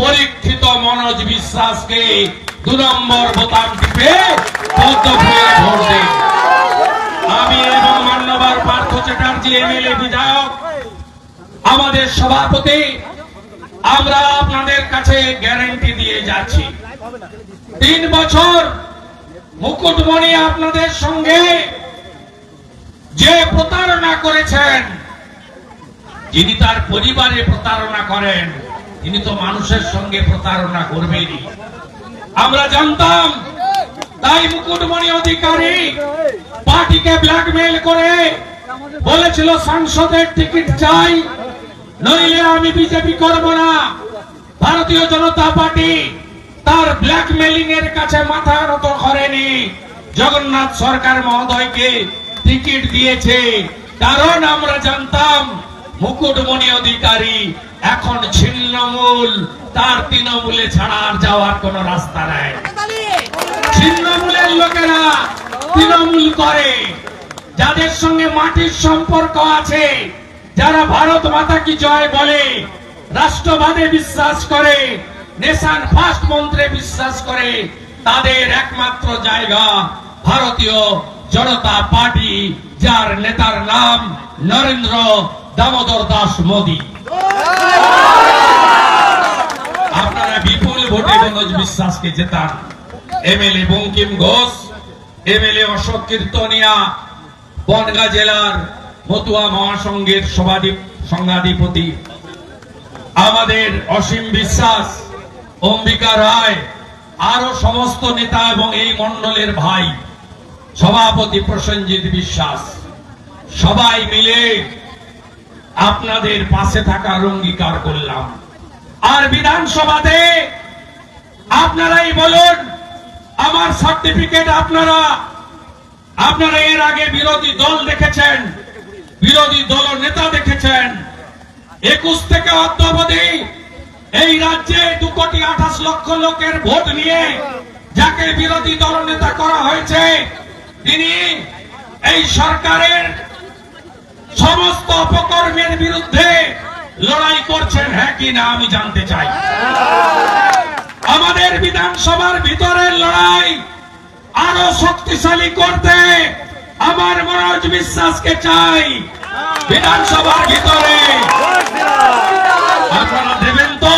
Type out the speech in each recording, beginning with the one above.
পরীক্ষিত মনোজ বিশ্বাসকে দু নম্বর বোতাম টিপে ভোট দিন। আমি এবং মান্যবর পার্থ চ্যাটার্জি, এমএলএ, বিধায়ক, আমাদের সভাপতি, আমরা আপনাদের কাছে গ্যারান্টি দিয়ে যাচ্ছি। তিন বছর মুকুটমণি আপনাদের সঙ্গে যে প্রতারণা করেছেন, যিনি তার পরিবারে প্রতারণা করেন তিনি তো মানুষের সঙ্গে প্রতারণা করবেনই আমরা জানতাম, তাই মুকুটমণি অধিকারী পার্টিকে ব্ল্যাকমেল করে বলেছিল, সাংসদের টিকিট চাই, নইলে আমি বিজেপি করব না। ভারতীয় জনতা পার্টি তার ব্ল্যাকমেলিং এর কাছে মাথা নত করেনি। জগন্নাথ সরকার মহোদয়কে টিকিট দিয়েছে। কারণ আমরা জানতাম মুকুটমণি অধিকারী, এখন ছিন্নমূল, তার তৃণমূলে ছাড়া আর যাওয়ার কোন রাস্তা নাই। ছিন্নমূলের লোকেরা তৃণমূল করে। যাদের সঙ্গে মাটির সম্পর্ক আছে, যারা ভারত মাতা কি জয় বলে, রাষ্ট্রবাদে বিশ্বাস করে নেশান ফার্স্ট মন্ত্রে বিশ্বাস করে, তাদের একমাত্র জায়গা ভারতীয় জনতা পার্টি, যার নেতার নাম নরেন্দ্র দামোদর দাস মোদী। আপনারা বিপুল ভোটে মনোজ বিশ্বাসকে জেতান। এমএলএ বঙ্কিম ঘোষ, এমএলএ অশোক কীর্তনিয়া, বনগা জেলার মতুয়া মহাসংঘের সভাধি সংঘাধিপতি। আমাদের অসীম বিশ্বাস, অম্বিকা রায়, আরও সমস্ত নেতা এবং এই মন্ডলের ভাই, সভাপতি প্রসেনজিৎ বিশ্বাস। সবাই মিলে আপনাদের পাশে থাকার অঙ্গীকার করলাম। আর বিধানসভাতে আপনারাই বলুন, আমার সার্টিফিকেট আপনারা আপনারা এর আগে বিরোধী দল দেখেছেন, বিরোধী দল নেতা দেখেছেন। একুশ থেকে অদ্যাবধি এই রাজ্যে দু কোটি আঠাশ লক্ষ লোকের ভোট নিয়ে যাকে বিরোধী দল নেতা করা হয়েছে, তিনি এই সরকারের সমস্ত অপকর্মের বিরুদ্ধে লড়াই করছেন হ্যাঁ কি না আমি জানতে চাই। আমাদের বিধানসভার ভিতরের লড়াই আরও শক্তিশালী করতে আমার মনোজ বিশ্বাসকে চাই। বিধানসভার ভিতরে। আপনারা দেবেন তো?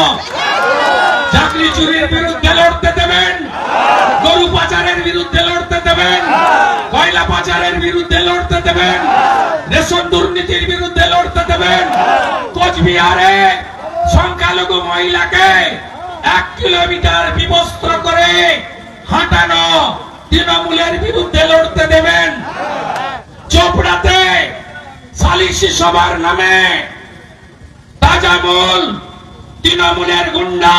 চাকরি চুরির বিরুদ্ধে লড়তে দেবেন। গরু পাচারের বিরুদ্ধে লড়তে দেবেন। কয়লা পাচারের বিরুদ্ধে লড়তে দেবেন। রেশন দেবেন কোচবিহারে সংখ্যালঘু মহিলাকে এক কিলোমিটার বিবস্ত্র করে হাঁটানো তৃণমূলের বিরুদ্ধে লড়তে দেবেন। চোপড়াতে সালিসি সভার নামে তাজামুল তৃণমূলের গুন্ডা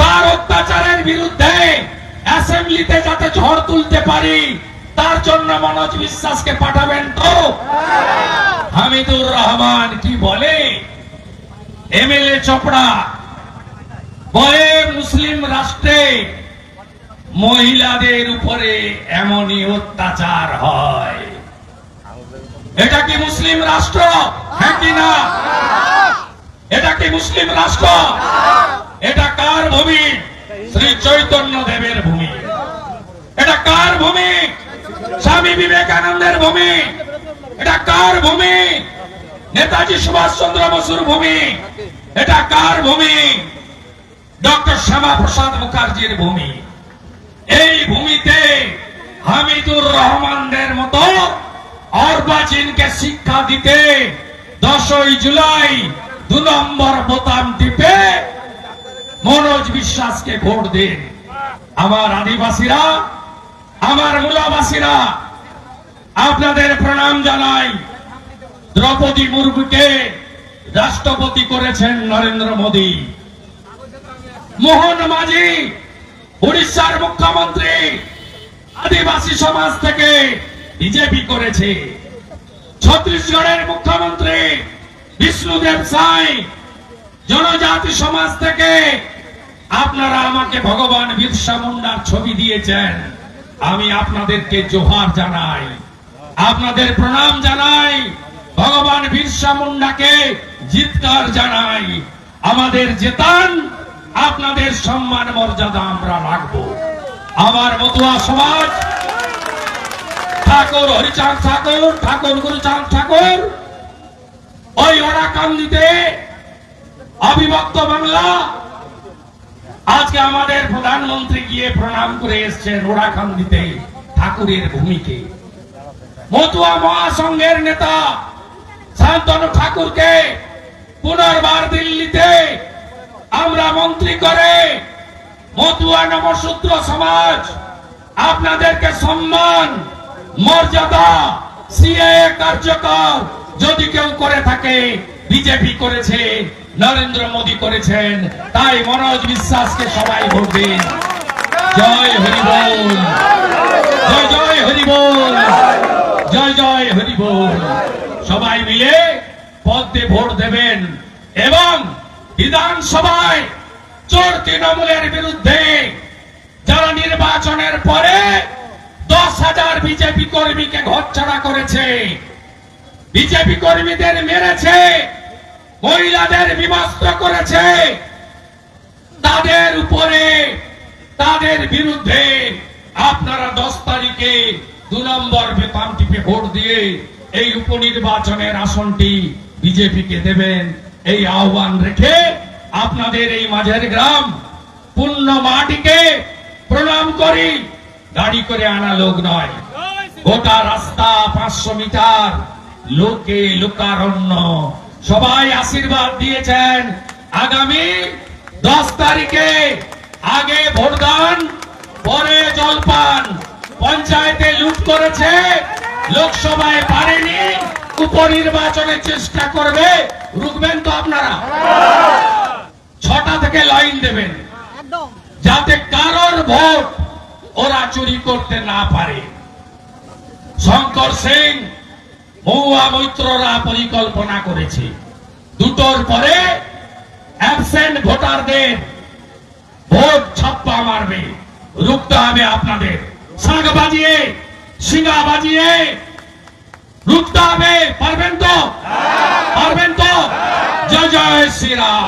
তার অত্যাচারের বিরুদ্ধে অ্যাসেম্বলিতে যাতে ঝড় তুলতে পারি তার জন্য মনোজ বিশ্বাসকে পাঠাবেন তো? হামিদুর রহমান কি বলে? এমএলএ চোপড়া, বলে মুসলিম রাষ্ট্রে মহিলাদের উপরে এমনই অত্যাচার হয়। এটা কি মুসলিম রাষ্ট্র? হ্যাঁ না? এটা কি মুসলিম রাষ্ট্র? এটা কার ভূমি? শ্রী চৈতন্য দেবের ভূমি। এটা কার ভূমি? স্বামী বিবেকানন্দের ভূমি। এটা কার ভূমি? নেতাজি সুভাষ চন্দ্র বসুর ভূমি। এটা কার ভূমি? ডক্টর শ্যামা প্রসাদ মুখার্জির ভূমি। এই ভূমিতে হামিদুর রহমানদের মতো অর্বাচীনকে শিক্ষা দিতে দশই জুলাই দু নম্বর বোতাম টিপে মনোজ বিশ্বাসকে ভোট দিন। আমার আদিবাসীরা আমার মূলাবাসীরা আপনাদের প্রণাম জানাই। দ্রৌপদী মুর্মুকে রাষ্ট্রপতি করেছেন নরেন্দ্র মোদী। মোহন মাঝি, উড়িষ্যার মুখ্যমন্ত্রী, আদিবাসী সমাজ থেকে বিজেপি করেছে। ছত্তিশগড়ের মুখ্যমন্ত্রী বিষ্ণুদেব সাই, জনজাতি সমাজ থেকে আপনারা আমাকে ভগবান বিরসা মুন্ডার ছবি দিয়েছেন। আমি আপনাদেরকে জোহার জানাই, আপনাদের প্রণাম জানাই, ভগবান বিরসা মুন্ডাকে জিতকার জানাই। আমাদের জেতান, আপনাদের সম্মান মর্যাদা আমরা রাখব। আমার মতুয়া সমাজ, ঠাকুর হরিচাঁদ ঠাকুর ঠাকুর গুরুচাঁদ ঠাকুর, ওই ওরাকান্দিতে অবিভক্ত বাংলা আজকে আমাদের প্রধানমন্ত্রী গিয়ে প্রণাম করে এসছেন ওরাকান্দিতে ঠাকুরের ভূমিকে। মতুয়া মহাসংঘের নেতা শান্তনু ঠাকুরকে পুনর্বার দিল্লিতে আমরা মন্ত্রী করে মতুয়া নবসূত্র সমাজ, আপনাদেরকে সম্মান, মর্যাদা সিএ কার্যকর যদি কেউ করে থাকে, বিজেপি করেছে। নরেন্দ্র মোদী করেছেন, তাই মনোজ বিশ্বাসকে সবাই ভোট দিন। জয় হরিবল। জয় জয় হরিবল। জয় জয় হরিবল। সবাই মিলে পদ্মে ভোট দেবেন এবং বিধানসভায় চোর তৃণমূলের বিরুদ্ধে যারা নির্বাচনের পরে দশ হাজার বিজেপি কর্মীকে ঘরছাড়া করেছে, বিজেপি কর্মীদের মেরেছে মহিলাদের বিবস্ত্র করেছে। তাদের উপরে, তাদের বিরুদ্ধে আপনারা দশ তারিখে দু নম্বর বেতন টিপে ভোট দিয়ে এই উপনির্বাচনের আসনটি বিজেপিকে দেবেন। এই আহ্বান রেখে আপনাদের এই মাঝের গ্রাম পূর্ণ মাটিকে প্রণাম করি। গাড়ি করে আনা লোক নয়। গোটা রাস্তা পাঁচশো মিটার। লোকে লোকারণ্য সবাই আশীর্বাদ দিয়েছেন। আগামী দশ তারিখে আগে ভোটদান, পরে জলপান। পঞ্চায়েতে লুট করেছে, লোকসভায় পারেনি উপনির্বাচনের চেষ্টা করবে। রুখবেন তো আপনারা। ছটা থেকে লাইন দেবেন। যাতে কারোর ভোট ওরা চুরি করতে না পারে। শঙ্কর সিং মহুয়া মৈত্ররা পরিকল্পনা করেছে। দুটোর পরে অ্যাবসেন্ট ভোটারদের ভোট ছাপ্পা মারবে। রুখতে হবে আপনাদের। শাঁখ বাজিয়ে, সিঙ্গা বাজিয়ে রুখতে হবে। পারবেন তো? পারবেন তো? জয় জয়, শ্রীরাম।